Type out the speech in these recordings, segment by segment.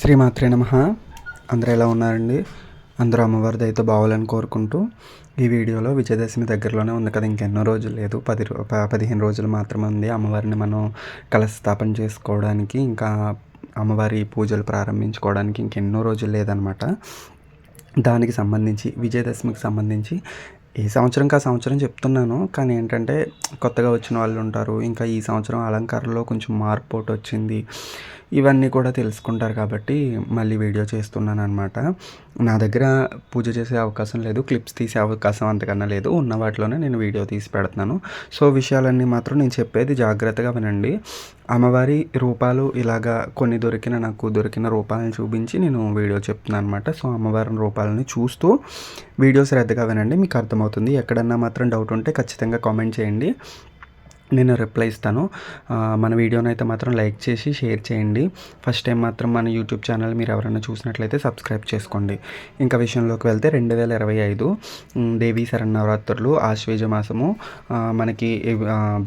శ్రీమాత్రే నమ. అందరూ ఎలా ఉన్నారండి? అందరూ అమ్మవారిది అయితే బావాలని కోరుకుంటూ ఈ వీడియోలో విజయదశమి దగ్గరలోనే ఉంది కదా ఇంకెన్నో రోజులు లేదు. పది పదిహేను రోజులు మాత్రమే ఉంది అమ్మవారిని మనం కలశ స్థాపన చేసుకోవడానికి ఇంకా అమ్మవారి పూజలు ప్రారంభించుకోవడానికి ఇంకెన్నో రోజులు లేదనమాట దానికి సంబంధించి విజయదశమికి సంబంధించి ఈ సంవత్సరంకి ఆ సంవత్సరం చెప్తున్నాను. కానీ ఏంటంటే కొత్తగా వచ్చిన వాళ్ళు ఉంటారు. ఇంకా ఈ సంవత్సరం అలంకారంలో కొంచెం మార్పు ఒకటి వచ్చింది. ఇవన్నీ కూడా తెలుసుకుంటారు కాబట్టి మళ్ళీ వీడియో చేస్తున్నాను అనమాట నా దగ్గర పూజ చేసే అవకాశం లేదు క్లిప్స్ తీసే అవకాశం అంతకన్నా లేదు. ఉన్న వాటిలోనే నేను వీడియో తీసి పెడుతున్నాను. సో విషయాలన్నీ మాత్రం నేను చెప్పేది జాగ్రత్తగా వినండి. అమ్మవారి రూపాలు ఇలాగా కొన్ని దొరికిన నాకు దొరికిన రూపాలను చూపించి నేను వీడియో చెప్తున్నాను అనమాట సో అమ్మవారి రూపాలని చూస్తూ వీడియో శ్రద్ధగా వినండి. మీకు అర్థమవుతుంది. ఎక్కడన్నా మాత్రం డౌట్ ఉంటే ఖచ్చితంగా కామెంట్ చేయండి. నేను రిప్లై ఇస్తాను. మన వీడియోని అయితే మాత్రం లైక్ చేసి షేర్ చేయండి. ఫస్ట్ టైం మాత్రం మన యూట్యూబ్ ఛానల్ మీరు ఎవరైనా చూసినట్లయితే సబ్స్క్రైబ్ చేసుకోండి. ఇంకా విషయంలోకి వెళ్తే రెండు వేల ఇరవై ఐదు ఉమ్, దేవీ శరన్నవరాత్రులు ఆశ్వేజ మాసము మనకి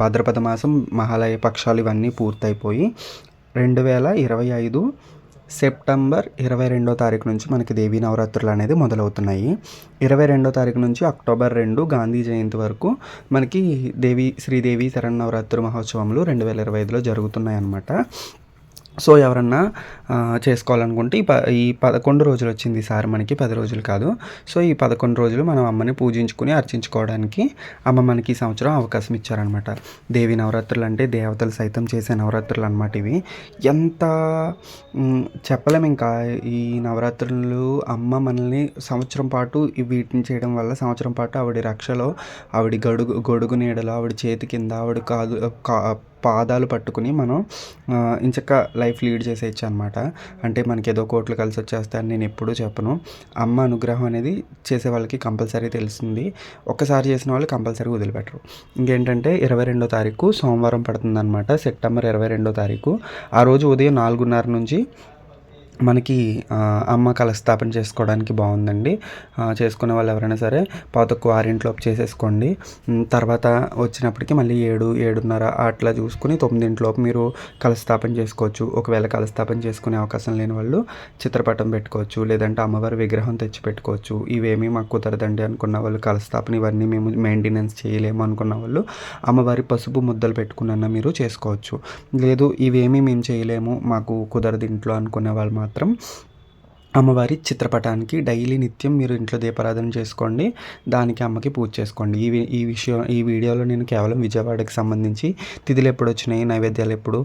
భాద్రపద మాసం మహాలయ పక్షాలు ఇవన్నీ పూర్తయిపోయి రెండు వేల ఇరవై ఐదు సెప్టెంబర్ ఇరవై రెండో తారీఖు నుంచి మనకి దేవీ నవరాత్రులు అనేది మొదలవుతున్నాయి. ఇరవై రెండో తారీఖు నుంచి అక్టోబర్ రెండు గాంధీ జయంతి వరకు మనకి దేవి శ్రీదేవి శరన్నవరాత్రి మహోత్సవములు రెండు వేల ఇరవై ఐదులో జరుగుతున్నాయి అన్నమాట సో ఎవరన్నా చేసుకోవాలనుకుంటే ఈ ప ఈ పదకొండు రోజులు వచ్చింది సార్ మనకి పది రోజులు కాదు. సో ఈ పదకొండు రోజులు మనం అమ్మని పూజించుకుని అర్చించుకోవడానికి అమ్మ మనకి ఈ సంవత్సరం అవకాశం ఇచ్చారనమాట దేవి నవరాత్రులు అంటే దేవతలు సైతం చేసే నవరాత్రులు అనమాట ఇవి. ఎంత చెప్పలేము చెప్పలేం ఇంకా. ఈ నవరాత్రులు అమ్మ మనల్ని సంవత్సరం పాటు వీటిని చేయడం వల్ల సంవత్సరం పాటు ఆవిడ రక్షలో ఆవిడ గడుగు గొడుగు నీడలో ఆవిడ చేతి కింద ఆవిడ కాదు కా- పాదాలు పట్టుకుని మనం ఇంచక్క లైఫ్ లీడ్ చేసేయచ్చు అనమాట అంటే మనకి ఏదో కోట్లు కలిసి వచ్చేస్తాయని నేను ఎప్పుడూ చెప్పను. అమ్మ అనుగ్రహం అనేది చేసే వాళ్ళకి కంపల్సరీ తెలుస్తుంది. ఒక్కసారి చేసిన వాళ్ళు కంపల్సరీ వదిలిపెట్టరు. ఇంకేంటంటే ఇరవై రెండో తారీఖు సోమవారం పడుతుందన్నమాట. సెప్టెంబర్ ఇరవై రెండో తారీఖు. ఆ రోజు ఉదయం నాలుగున్నర నుంచి మనకి అమ్మ కలస్థాపన చేసుకోవడానికి బాగుందండి. చేసుకునే వాళ్ళు ఎవరైనా సరే పాతకు ఆరింట్లోపు చేసేసుకోండి. తర్వాత వచ్చినప్పటికీ మళ్ళీ ఏడు ఏడున్నర అట్లా చూసుకుని తొమ్మిదింట్లోపు మీరు కలస్థాపన చేసుకోవచ్చు. ఒకవేళ కలస్థాపన చేసుకునే అవకాశం లేని వాళ్ళు చిత్రపటం పెట్టుకోవచ్చు లేదంటే అమ్మవారి విగ్రహం తెచ్చి పెట్టుకోవచ్చు. ఇవేమీ మాకు కుదరదండి అనుకున్న వాళ్ళు కలస్థాపన ఇవన్నీ మేము మెయింటెనెన్స్ చేయలేము అనుకున్న వాళ్ళు అమ్మవారి పసుపు ముద్దలు పెట్టుకున్న మీరు చేసుకోవచ్చు. లేదు ఇవేమీ మేము చేయలేము మాకు కుదరదు ఇంట్లో అనుకునే వాళ్ళు మాత్రం మాత్రం అమ్మవారి చిత్రపటానికి డైలీ నిత్యం మీరు ఇంట్లో దీపారాధన చేసుకోండి దానికి అమ్మకి పూజ చేసుకోండి. ఈ ఈ విషయం ఈ వీడియోలో నేను కేవలం విజయవాడకి సంబంధించి తిథులు ఎప్పుడు వచ్చినాయి నైవేద్యాలు ఎప్పుడు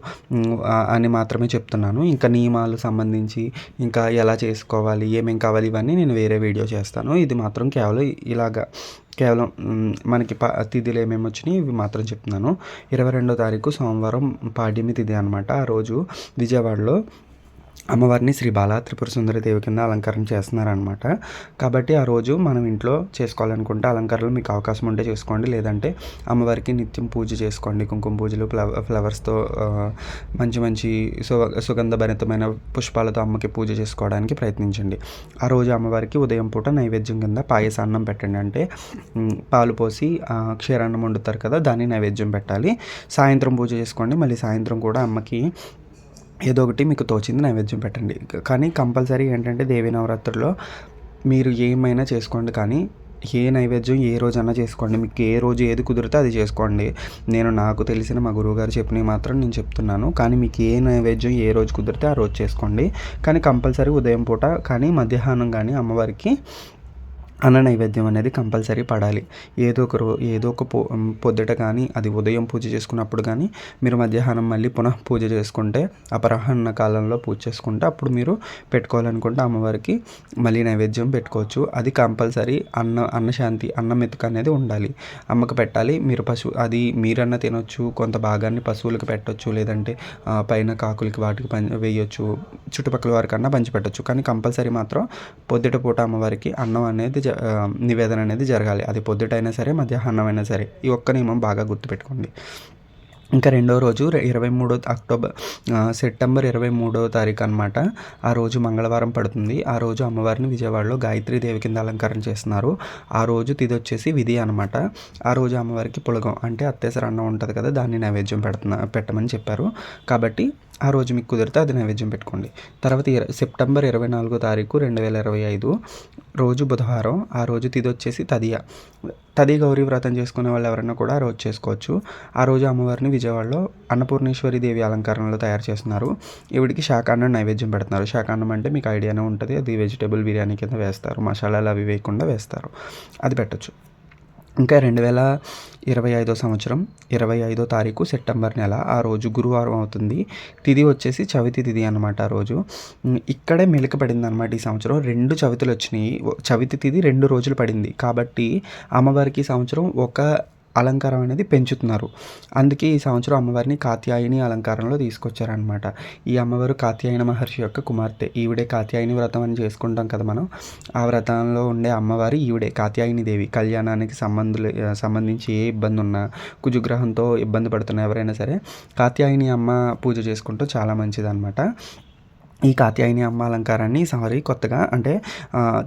అని మాత్రమే చెప్తున్నాను. ఇంకా నియమాలు సంబంధించి ఇంకా ఎలా చేసుకోవాలి ఏమేం కావాలి ఇవన్నీ నేను వేరే వీడియో చేస్తాను. ఇది మాత్రం కేవలం ఇలాగా కేవలం మనకి ప తిథిలు ఏమేమి వచ్చినాయి ఇవి మాత్రం చెప్తున్నాను. ఇరవై రెండో తారీఖు సోమవారం పాడ్యమి తిథి అనమాట ఆ రోజు విజయవాడలో అమ్మవారిని శ్రీ బాలా త్రిపుర సుందరదేవి కింద అలంకరణ చేస్తున్నారనమాట కాబట్టి ఆ రోజు మనం ఇంట్లో చేసుకోవాలనుకుంటే అలంకరణలు మీకు అవకాశం ఉంటే చేసుకోండి. లేదంటే అమ్మవారికి నిత్యం పూజ చేసుకోండి. కుంకుమ పూజలు ఫ్లవర్ ఫ్లవర్స్తో మంచి మంచి సు సుగంధభరితమైన పుష్పాలతో అమ్మకి పూజ చేసుకోవడానికి ప్రయత్నించండి. ఆ రోజు అమ్మవారికి ఉదయం పూట నైవేద్యం కింద పాయసాన్నం పెట్టండి. అంటే పాలు పోసి క్షీరాన్నం వండుతారు కదా దాన్ని నైవేద్యం పెట్టాలి. సాయంత్రం పూజ చేసుకోండి. మళ్ళీ సాయంత్రం కూడా అమ్మకి ఏదో ఒకటి మీకు తోచింది నైవేద్యం పెట్టండి. కానీ కంపల్సరీ ఏంటంటే దేవి నవరాత్రుల్లో మీరు ఏమైనా చేసుకోండి. కానీ ఏ నైవేద్యం ఏ రోజన్నా చేసుకోండి. మీకు ఏ రోజు ఏది కుదిరితే అది చేసుకోండి. నేను నాకు తెలిసిన మా గురువుగారు చెప్పినవి మాత్రం నేను చెప్తున్నాను. కానీ మీకు ఏ నైవేద్యం ఏ రోజు కుదిరితే ఆ రోజు చేసుకోండి. కానీ కంపల్సరీ ఉదయం పూట కానీ మధ్యాహ్నం కానీ అమ్మవారికి అన్న నైవేద్యం అనేది కంపల్సరీ పడాలి. ఏదో ఒక రో ఏదో ఒక పొ పొద్దుట కానీ అది ఉదయం పూజ చేసుకున్నప్పుడు కానీ మీరు మధ్యాహ్నం మళ్ళీ పునః పూజ చేసుకుంటే అపరాహ్న కాలంలో పూజ చేసుకుంటే అప్పుడు మీరు పెట్టుకోవాలనుకుంటే అమ్మవారికి మళ్ళీ నైవేద్యం పెట్టుకోవచ్చు. అది కంపల్సరీ అన్న అన్నశాంతి అన్నం మెతుక అనేది ఉండాలి. అమ్మకు పెట్టాలి. మీరు పశువు అది మీరన్నా తినొచ్చు. కొంత భాగాన్ని పశువులకు పెట్టొచ్చు. లేదంటే పైన కాకులకి వాటికి పని వేయొచ్చు. చుట్టుపక్కల వారికన్నా పంచి పెట్టొచ్చు కానీ కంపల్సరీ మాత్రం పొద్దుట పూట అమ్మవారికి అన్నం అనేది నివేదన అనేది జరగాలి. అది పొద్దుటైనా సరే మధ్యాహ్నం అయినా సరే. ఈ ఒక్క నియమం బాగా గుర్తుపెట్టుకోండి. ఇంకా రెండో రోజు ఇరవై మూడో అక్టోబర్ సెప్టెంబర్ ఇరవై మూడో తారీఖు అనమాట ఆ రోజు మంగళవారం పడుతుంది. ఆ రోజు అమ్మవారిని విజయవాడలో గాయత్రి దేవి కింద అలంకరణ చేస్తున్నారు. ఆ రోజు తిది వచ్చేసి విధి అనమాట ఆ రోజు అమ్మవారికి పులగం అంటే అత్తేసర అన్నం ఉంటుంది కదా దాన్ని నైవేద్యం పెడుతున్నా పెట్టమని చెప్పారు. కాబట్టి ఆ రోజు మీకు కుదిరితే అది నైవేద్యం పెట్టుకోండి. తర్వాత ఇర సెప్టెంబర్ ఇరవై నాలుగో తారీఖు రెండు వేల ఇరవై ఐదు రోజు బుధవారం ఆ రోజు తిది వచ్చేసి తదియ. తది గౌరీ వ్రతం చేసుకునే వాళ్ళు ఎవరైనా కూడా ఆ రోజు చేసుకోవచ్చు. ఆ రోజు అమ్మవారిని విజయవాడలో అన్నపూర్ణేశ్వరి దేవి అలంకరణలో తయారు చేస్తున్నారు. ఈవిడికి శాకాన్నం నైవేద్యం పెడుతున్నారు. శాకాన్నం అంటే మీకు ఐడియానే ఉంటుంది. అది వెజిటేబుల్ బిర్యానీ కింద వేస్తారు. మసాలాలు అవి వేయకుండా వేస్తారు. అది పెట్టచ్చు. ఇంకా రెండు వేల ఇరవై ఐదో సంవత్సరం ఇరవై ఐదో తారీఖు సెప్టెంబర్ నెల ఆ రోజు గురువారం అవుతుంది. తిది వచ్చేసి చవితి తిది అనమాట ఆ రోజు. ఇక్కడే మెలిక పడింది అనమాట ఈ సంవత్సరం. రెండు చవితులు వచ్చినాయి చవితి తిది రెండు రోజులు పడింది. కాబట్టి అమ్మవారికి సంవత్సరం ఒక అలంకారం అనేది పెంచుతున్నారు. అందుకే ఈ సంవత్సరం అమ్మవారిని కాత్యాయని అలంకారంలో తీసుకొచ్చారనమాట ఈ అమ్మవారు కాత్యాయన మహర్షి యొక్క కుమార్తె. ఈవిడే కాత్యాయని వ్రతం అని చేసుకుంటాం కదా మనం. ఆ వ్రతంలో ఉండే అమ్మవారి ఈవిడే కాత్యాయని దేవి. కళ్యాణానికి సంబంధులు సంబంధించి ఏ ఇబ్బంది ఉన్నా కుజుగ్రహంతో ఇబ్బంది పడుతున్న ఎవరైనా సరే కాత్యాయని అమ్మ పూజ చేసుకుంటూ చాలా మంచిదన్నమాట. ఈ కాత్యాయని అమ్మ అలంకారాన్ని సారీ కొత్తగా అంటే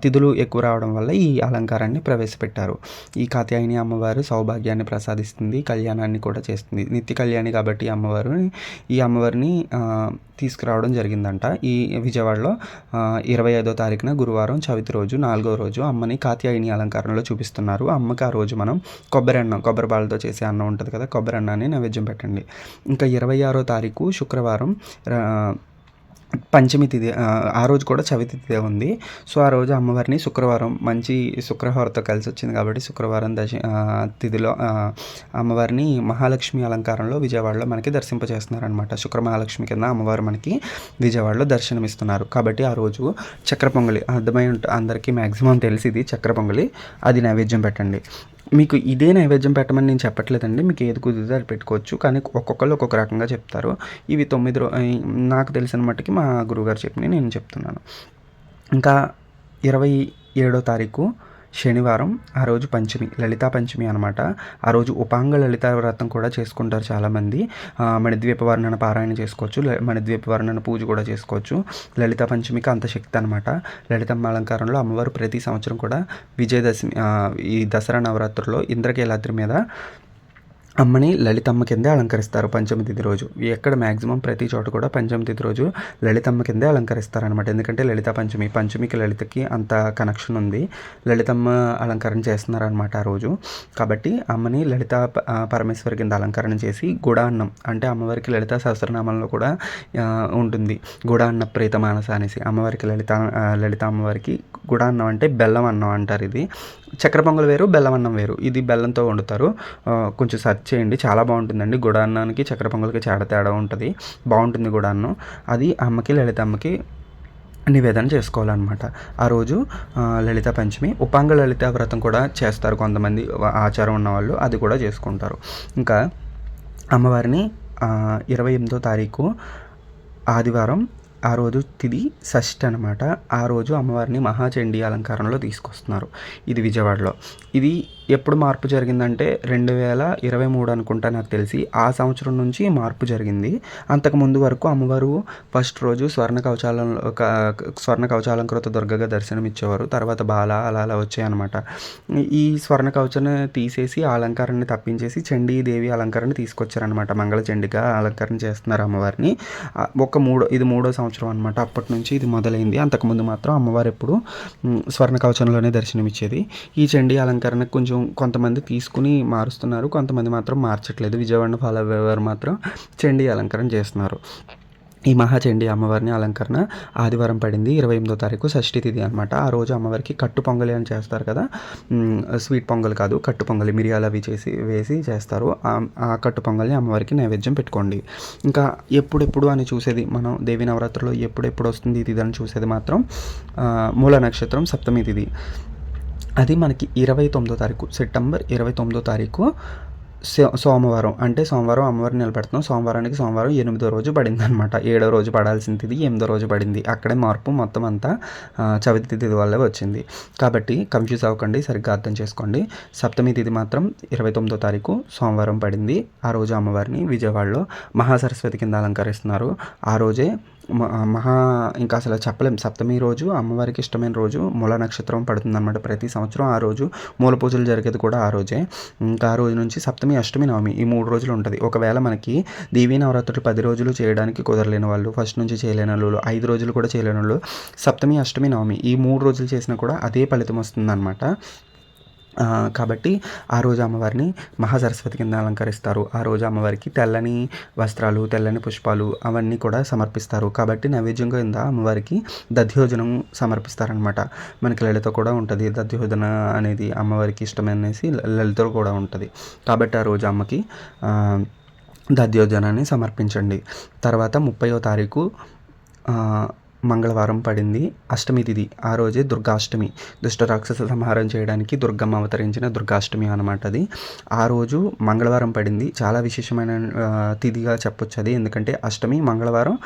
తిథులు ఎక్కువ రావడం వల్ల ఈ అలంకారాన్ని ప్రవేశపెట్టారు. ఈ కాత్యాయని అమ్మవారు సౌభాగ్యాన్ని ప్రసాదిస్తుంది కళ్యాణాన్ని కూడా చేస్తుంది. నిత్య కళ్యాణి కాబట్టి అమ్మవారు ఈ అమ్మవారిని తీసుకురావడం జరిగిందంట. ఈ విజయవాడలో ఇరవై ఐదో తారీఖున గురువారం చవితి రోజు నాలుగో రోజు అమ్మని కాత్యాయని అలంకారంలో చూపిస్తున్నారు. అమ్మకి ఆ రోజు మనం కొబ్బరి అన్నం కొబ్బరి బాలతో చేసే అన్నం ఉంటుంది కదా కొబ్బరి అన్నాన్ని నైవేద్యం పెట్టండి. ఇంకా ఇరవై ఆరో తారీఖు శుక్రవారం పంచమి తిథి ఆ, రోజు కూడా చవితి తిథి ఉంది. సో ఆ రోజు అమ్మవారిని శుక్రవారం మంచి శుక్రవారంతో కలిసి వచ్చింది కాబట్టి శుక్రవారం దశ తిథిలో అమ్మవారిని మహాలక్ష్మి అలంకారంలో విజయవాడలో మనకి దర్శింపజేస్తున్నారనమాట శుక్ర మహాలక్ష్మి కింద అమ్మవారు మనకి విజయవాడలో దర్శనమిస్తున్నారు. కాబట్టి ఆ రోజు చక్ర పొంగలి అర్థమై ఉంటుంది అందరికీ మ్యాక్సిమం తెలిసింది చక్ర పొంగలి అది నైవేద్యం పెట్టండి. మీకు ఇదే నైవేద్యం పెట్టమని నేను చెప్పట్లేదండి. మీకు ఏది కుదిరితే అది పెట్టుకోవచ్చు. కానీ ఒక్కొక్కరు ఒక్కొక్క రకంగా చెప్తారు. ఇవి తొమ్మిది రో నాకు తెలిసిన మట్టుకి మా గురువుగారు చెప్పిన నేను చెప్తున్నాను. ఇంకా ఇరవై ఏడో తారీఖు శనివారం ఆ రోజు పంచమి లలితా పంచమి అనమాట ఆ రోజు ఉపాంగ లలితా వ్రతం కూడా చేసుకుంటారు చాలామంది. మణిద్వీప వర్ణన పారాయణ చేసుకోవచ్చు మణిద్వీప వర్ణన పూజ కూడా చేసుకోవచ్చు. లలితా పంచమికి అంత శక్తి అనమాట లలితమ్మ అలంకారంలో అమ్మవారు ప్రతి సంవత్సరం కూడా విజయదశమి ఈ దసరా నవరాత్రుల్లో ఇంద్రకీలాద్రి మీద అమ్మని లలితమ్మ కిందే అలంకరిస్తారు పంచమి తిథి రోజు. ఎక్కడ మ్యాక్సిమం ప్రతి చోట కూడా పంచమి తిథి రోజు లలితమ్మ కిందే అలంకరిస్తారు అనమాట ఎందుకంటే లలిత పంచమి పంచమికి లలితకి అంత కనెక్షన్ ఉంది. లలితమ్మ అలంకరణ చేస్తున్నారనమాట ఆ రోజు. కాబట్టి అమ్మని లలిత పరమేశ్వరి కింద అలంకరణ చేసి గుడాన్నం అంటే అమ్మవారికి లలిత సహస్రనామంలో కూడా ఉంటుంది. గుడాన్న ప్రీత మానస అనేసి అమ్మవారికి లలిత లలిత అమ్మవారికి గుడాన్నం అంటే బెల్లం అన్నం అంటారు ఇది. చక్కెర పొంగల్ వేరు బెల్లం అన్నం వేరు. ఇది బెల్లంతో వండుతారు. కొంచెం సెర్చ్ చేయండి. చాలా బాగుంటుందండి. గుడాన్నానికి చక్కెర పొంగల్కి చాలా తేడా ఉంటుంది. బాగుంటుంది గుడాన్నం. అది అమ్మకి లలిత అమ్మకి నివేదన చేసుకోవాలన్నమాట. ఆ రోజు లలిత పంచమి. ఉపాంగ లలిత వ్రతం కూడా చేస్తారు కొంతమంది ఆచారం ఉన్నవాళ్ళు. అది కూడా చేసుకుంటారు. ఇంకా అమ్మవారిని ఇరవై ఎనిమిదో తారీఖు ఆదివారం ఆ రోజు తిది షష్ఠి అనమాట ఆ రోజు అమ్మవారిని మహాచండీ అలంకారంలో తీసుకొస్తున్నారు. ఇది విజయవాడలో. ఇది ఎప్పుడు మార్పు జరిగిందంటే రెండు వేల ఇరవై మూడు అనుకుంటా నాకు తెలిసి. ఆ సంవత్సరం నుంచి మార్పు జరిగింది. అంతకు ముందు వరకు అమ్మవారు ఫస్ట్ రోజు స్వర్ణ కవచాలం క- స్వర్ణ కవచాలంకృత దుర్గగా దర్శనం ఇచ్చేవారు. తర్వాత బాల అలా అలా వచ్చాయన్నమాట. ఈ స్వర్ణ కవచం తీసేసి ఆ అలంకారాన్ని తప్పించేసి చండీదేవి అలంకరణ తీసుకొచ్చారనమాట మంగళ చండిగా అలంకరణ చేస్తున్నారు అమ్మవారిని. ఒక మూడో ఇది మూడో సంవత్సరం అనమాట అప్పటి నుంచి ఇది మొదలైంది. అంతకుముందు మాత్రం అమ్మవారు ఎప్పుడు స్వర్ణ కవచంలోనే దర్శనమిచ్చేది. ఈ చండీ అలంకరణకు కొంచెం కొంతమంది తీసుకుని మారుస్తున్నారు కొంతమంది మాత్రం మార్చట్లేదు. విజయవాడ ఫాలో అయ్యేవారు మాత్రం చండీ అలంకరణ చేస్తున్నారు. ఈ మహాచండి అమ్మవారిని అలంకరణ ఆదివారం పడింది ఇరవై ఎనిమిదో తారీఖు షష్ఠి తిథి అనమాట ఆ రోజు అమ్మవారికి కట్టు పొంగలి అని చేస్తారు కదా. స్వీట్ పొంగల్ కాదు కట్టు పొంగలి మిరియాలు అవి చేసి వేసి చేస్తారు. ఆ కట్టు పొంగల్ని అమ్మవారికి నైవేద్యం పెట్టుకోండి. ఇంకా ఎప్పుడెప్పుడు అని చూసేది మనం దేవి నవరాత్రిలో ఎప్పుడెప్పుడు వస్తుంది తిథి అని చూసేది మాత్రం మూల నక్షత్రం సప్తమి తిథి. అది మనకి ఇరవై తొమ్మిదో తారీఖు సెప్టెంబర్ ఇరవై తొమ్మిదో తారీఖు సో- సోమవారం. అంటే సోమవారం అమ్మవారిని నిలబెడుతున్నాం. సోమవారానికి సోమవారం ఎనిమిదో రోజు పడింది అనమాట ఏడో రోజు పడాల్సింది ఇది ఎనిమిదో రోజు పడింది. అక్కడే మార్పు మొత్తం అంతా చవితి తిథి వల్లే వచ్చింది. కాబట్టి కన్ఫ్యూజ్ అవ్వకండి సరిగ్గా అర్థం చేసుకోండి. సప్తమి తిథి మాత్రం ఇరవై తొమ్మిదో తారీఖు సోమవారం పడింది. ఆ రోజు అమ్మవారిని విజయవాడలో మహాసరస్వతి కింద అలంకరిస్తున్నారు. ఆ రోజే మహా ఇంకా అసలు చెప్పలేం. సప్తమి రోజు అమ్మవారికి ఇష్టమైన రోజు మూల నక్షత్రం పడుతుంది అనమాట ప్రతి సంవత్సరం. ఆ రోజు మూల పూజలు జరిగేది కూడా ఆ రోజే. ఇంకా ఆ రోజు నుంచి సప్తమి అష్టమి నవమి ఈ మూడు రోజులు ఉంటుంది. ఒకవేళ మనకి దేవీ నవరాత్రులు పది రోజులు చేయడానికి కుదరలేని వాళ్ళు ఫస్ట్ నుంచి చేయలేని వాళ్ళు ఐదు రోజులు కూడా చేయలేని వాళ్ళు సప్తమి అష్టమి నవమి ఈ మూడు రోజులు చేసినా కూడా అదే ఫలితం వస్తుందన్నమాట. కాబట్టి ఆ రోజు అమ్మవారిని మహాసరస్వతి కింద అలంకరిస్తారు. ఆ రోజు అమ్మవారికి తెల్లని వస్త్రాలు తెల్లని పుష్పాలు అవన్నీ కూడా సమర్పిస్తారు. కాబట్టి నైవేద్యం కింద అమ్మవారికి దధ్యోజనం సమర్పిస్తారనమాట మనకి లలిత కూడా ఉంటుంది. దధ్యోజన అనేది అమ్మవారికి ఇష్టమనేసి లలిత కూడా ఉంటుంది. కాబట్టి ఆ రోజు అమ్మకి దధ్యోజనాన్ని సమర్పించండి. తర్వాత ముప్పయో తారీఖు మంగళవారం పడింది. అష్టమి తిథి ఆ రోజే దుర్గాష్టమి. దుష్ట రాక్షస సంహారం చేయడానికి దుర్గమ్మ అవతరించిన దుర్గాష్టమి అనమాట అది. ఆ రోజు మంగళవారం పడింది. చాలా విశేషమైన తిథిగా చెప్పొచ్చు అది. ఎందుకంటే అష్టమి మంగళవారం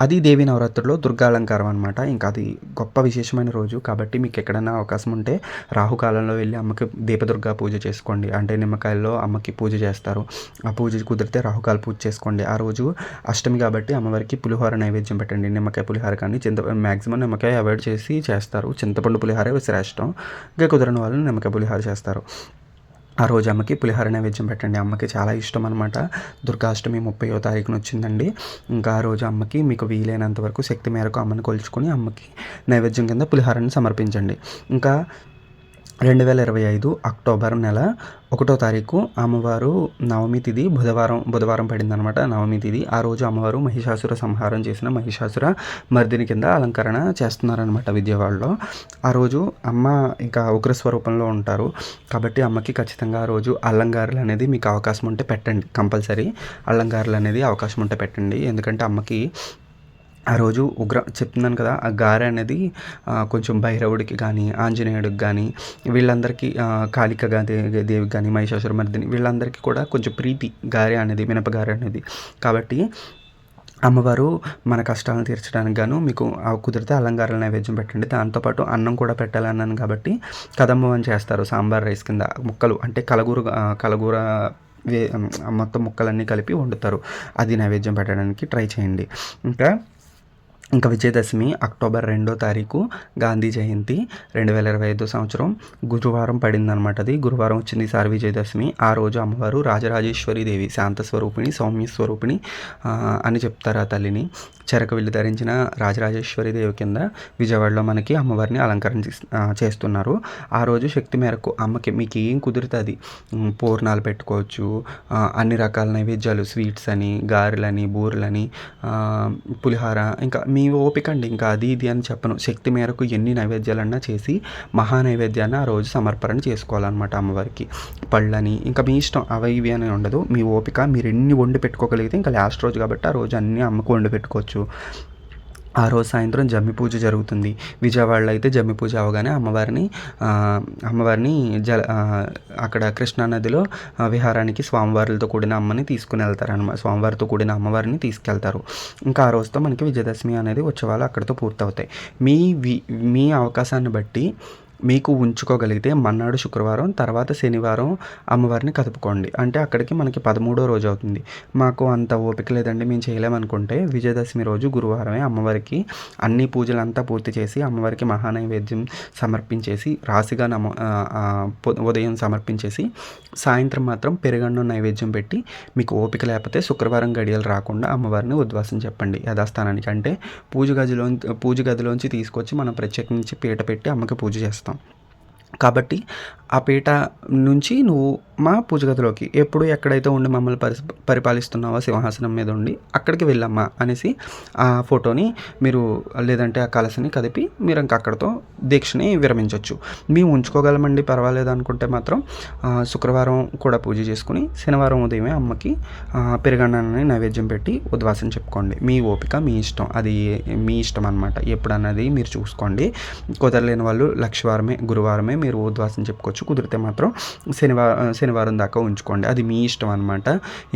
అది దేవి నవరాత్రుల్లో దుర్గాలంకారం అనమాట ఇంకా అది గొప్ప విశేషమైన రోజు. కాబట్టి మీకు ఎక్కడైనా అవకాశం ఉంటే రాహుకాలంలో వెళ్ళి అమ్మకి దీపదుర్గా పూజ చేసుకోండి. అంటే నిమ్మకాయల్లో అమ్మకి పూజ చేస్తారు. ఆ పూజ కుదిరితే రాహుకాల పూజ చేసుకోండి. ఆ రోజు అష్టమి కాబట్టి అమ్మవారికి పులిహోర నైవేద్యం పెట్టండి. నిమ్మకాయ పులిహోర కానీ చింత మ్యాక్సిమం నిమ్మకాయ అవాయిడ్ చేసి చేస్తారు. చింతపండు పులిహోర శ్రేష్టం. ఇంకా కుదరని వాళ్ళు నిమ్మకాయ పులిహోర చేస్తారు. ఆ రోజు అమ్మకి పులిహోర నైవేద్యం పెట్టండి. అమ్మకి చాలా ఇష్టం అనమాట దుర్గాష్టమి ముప్పయో తారీఖున వచ్చిందండి. ఇంకా ఆ రోజు అమ్మకి మీకు వీలైనంత వరకు శక్తి మేరకు అమ్మని కొలుచుకొని అమ్మకి నైవేద్యం కింద పులిహోరని సమర్పించండి. ఇంకా రెండు వేల ఇరవై ఐదు అక్టోబర్ నెల ఒకటో తారీఖు అమ్మవారు నవమి తిది బుధవారం బుధవారం పడిందనమాట నవమి తిది. ఆ రోజు అమ్మవారు మహిషాసుర సంహారం చేసిన మహిషాసుర మర్దిని కింద అలంకరణ చేస్తున్నారనమాట విజయవాడలో ఆ రోజు అమ్మ ఇంకా ఉగ్ర స్వరూపంలో ఉంటారు. కాబట్టి అమ్మకి ఖచ్చితంగా ఆ రోజు అల్లంగారులు అనేది మీకు అవకాశం ఉంటే పెట్టండి. కంపల్సరీ అల్లంగారులు అనేది అవకాశం ఉంటే పెట్టండి. ఎందుకంటే అమ్మకి ఆ రోజు ఉగ్ర చెప్తున్నాను కదా ఆ గారె అనేది కొంచెం భైరవుడికి కానీ ఆంజనేయుడికి కానీ వీళ్ళందరికీ కాళికగా కాళిక దేవికి కానీ మహిషాసుర మర్దిని వీళ్ళందరికీ కూడా కొంచెం ప్రీతి గారె అనేది మినపగారె అనేది. కాబట్టి అమ్మవారు మన కష్టాలను తీర్చడానికి గాను మీకు ఆ కుదిరితే అలంకారాల నైవేద్యం పెట్టండి. దాంతోపాటు అన్నం కూడా పెట్టాలన్నాను కాబట్టి కదంబం అని చేస్తారు. సాంబార్ రైస్ కింద ముక్కలు అంటే కలగూర కలగూర వే మొత్తం ముక్కలన్నీ కలిపి వండుతారు. అది నైవేద్యం పెట్టడానికి ట్రై చేయండి. ఇంకా ఇంకా విజయదశమి అక్టోబర్ రెండో తారీఖు గాంధీ జయంతి రెండు వేల ఇరవై ఐదో సంవత్సరం. గురువారం పడిందనమాట అది. గురువారం వచ్చింది ఈసారి విజయదశమి. ఆ రోజు అమ్మవారు రాజరాజేశ్వరి దేవి శాంత స్వరూపిణి సౌమ్య స్వరూపిణి అని చెప్తారు ఆ తల్లిని. చెరక విల్లు ధరించిన రాజరాజేశ్వరి దేవి కింద విజయవాడలో మనకి అమ్మవారిని అలంకరణ చేస్తున్నారు. ఆ రోజు శక్తి మేరకు అమ్మకి మీకు ఏం కుదురుతుంది పూర్ణాలు పెట్టుకోవచ్చు అన్ని రకాల నైవేద్యాలు స్వీట్స్ అని గారెలని బూరెలని పులిహార ఇంకా మీ ఓపిక అండి. ఇంకా అది ఇది అని చెప్పను. శక్తి మేరకు ఎన్ని నైవేద్యాలన్నా చేసి మహా నైవేద్యాన్ని ఆ రోజు సమర్పణ చేసుకోవాలన్నమాట అమ్మవారికి. పళ్ళని ఇంకా మీ ఇష్టం అవి ఇవి అని ఉండదు. మీ ఓపిక మీరు ఎన్ని వండి పెట్టుకోగలిగితే ఇంకా లాస్ట్ రోజు కాబట్టి ఆ రోజు అన్నీ అమ్మకు వండి పెట్టుకోవచ్చు. ఆ రోజు సాయంత్రం జమ్మి పూజ జరుగుతుంది. విజయవాడలో అయితే జమ్మి పూజ అవగానే అమ్మవారిని అమ్మవారిని జల అక్కడ కృష్ణా నదిలో విహారానికి స్వామివారులతో కూడిన అమ్మని తీసుకుని వెళ్తారు అనమాట స్వామివారితో కూడిన అమ్మవారిని తీసుకెళ్తారు. ఇంకా ఆ రోజుతో మనకి విజయదశమి అనేది ఉత్సవాలు అక్కడితో పూర్తవుతాయి. మీ వి- మీ అవకాశాన్ని బట్టి మీకు ఉంచుకోగలిగితే మన్నాడు శుక్రవారం తర్వాత శనివారం అమ్మవారిని కదుపుకోండి. అంటే అక్కడికి మనకి పదమూడో రోజు అవుతుంది. మాకు అంత ఓపిక లేదండి మేము చేయలేమనుకుంటే విజయదశమి రోజు గురువారమే అమ్మవారికి అన్ని పూజలు అంతా పూర్తి చేసి అమ్మవారికి మహానైవేద్యం సమర్పించేసి రాశిగా నమ ఉదయం సమర్పించేసి సాయంత్రం మాత్రం పెరుగన్నం నైవేద్యం పెట్టి మీకు ఓపిక లేకపోతే శుక్రవారం గడియలు రాకుండా అమ్మవారిని ఉద్వాసం చెప్పండి. యథాస్థానానికి అంటే పూజ గదిలో పూజ గదిలోంచి తీసుకొచ్చి మనం ప్రత్యేకించి పీట పెట్టి అమ్మకి పూజ చేస్తాం. కాబట్టి ఆ పీట నుంచి నువ్వు మా పూజగదిలోకి ఎప్పుడు ఎక్కడైతే ఉండి మమ్మల్ని పరి పరిపాలిస్తున్నావో సింహాసనం మీద ఉండి అక్కడికి వెళ్ళమ్మా అనేసి ఆ ఫోటోని మీరు లేదంటే ఆ కలసని కదిపి మీరు ఇంకా అక్కడతో దీక్షని విరమించవచ్చు మేము ఉంచుకోగలమండి పర్వాలేదు అనుకుంటే మాత్రం శుక్రవారం కూడా పూజ చేసుకుని శనివారం ఉదయమే అమ్మకి ఆ, పెరుగన్నాన్ని నైవేద్యం పెట్టి ఉద్వాసం చెప్పుకోండి. మీ ఓపిక మీ ఇష్టం అది మీ ఇష్టం అనమాట ఎప్పుడన్నది మీరు చూసుకోండి. కుదరలేని వాళ్ళు లక్షవారమే గురువారమే మీరు ఉద్వాసం చెప్పుకోవచ్చు. కుదిరితే మాత్రం శనివారం శనివారం దాకా ఉంచుకోండి. అది మీ ఇష్టం అనమాట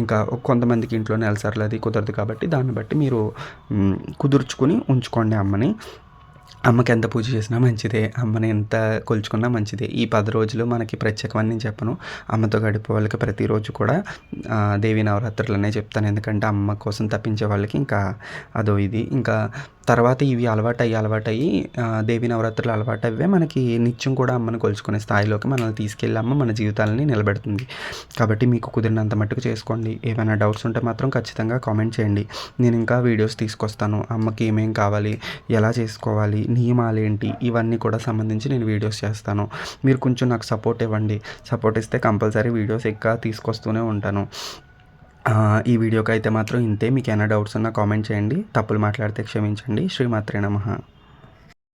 ఇంకా కొంతమందికి ఇంట్లో నెలసర్లు అది కుదరదు కాబట్టి దాన్ని బట్టి మీరు కుదుర్చుకుని ఉంచుకోండి అమ్మని. అమ్మకి ఎంత పూజ చేసినా మంచిదే. అమ్మని ఎంత కొలుచుకున్నా మంచిదే. ఈ పది రోజులు మనకి ప్రత్యేకమని నేను చెప్పను. అమ్మతో గడిపే వాళ్ళకి ప్రతిరోజు కూడా దేవి దేవి నవరాత్రులనే చెప్తాను. ఎందుకంటే అమ్మ కోసం తప్పించే వాళ్ళకి ఇంకా అదో ఇది. ఇంకా తర్వాత ఇవి అలవాటు అయ్యి అలవాటు అయ్యి దేవి నవరాత్రులు అలవాటు అవ్వే మనకి నిత్యం కూడా అమ్మని కొలుచుకునే స్థాయిలోకి మనల్ని తీసుకెళ్ళి అమ్మ మన జీవితాలని నిలబెడుతుంది. కాబట్టి మీకు కుదిరినంత మట్టుకు చేసుకోండి. ఏమైనా డౌట్స్ ఉంటే మాత్రం ఖచ్చితంగా కామెంట్ చేయండి. నేను ఇంకా వీడియోస్ తీసుకొస్తాను. అమ్మకి ఏమేం కావాలి ఎలా చేసుకోవాలి నియమాలు ఏంటి ఇవన్నీ కూడా సంబంధించి నేను వీడియోస్ చేస్తాను. మీరు కొంచెం నాకు సపోర్ట్ ఇవ్వండి. సపోర్ట్ ఇస్తే కంపల్సరీ వీడియోస్ ఎక్కువ తీసుకొస్తూనే ఉంటాను. ఈ వీడియోకి అయితే మాత్రం ఇంతే. మీకు ఏమైనా డౌట్స్ ఉన్నా కామెంట్ చేయండి. తప్పులు మాట్లాడితే క్షమించండి. శ్రీమాత్రే నమ.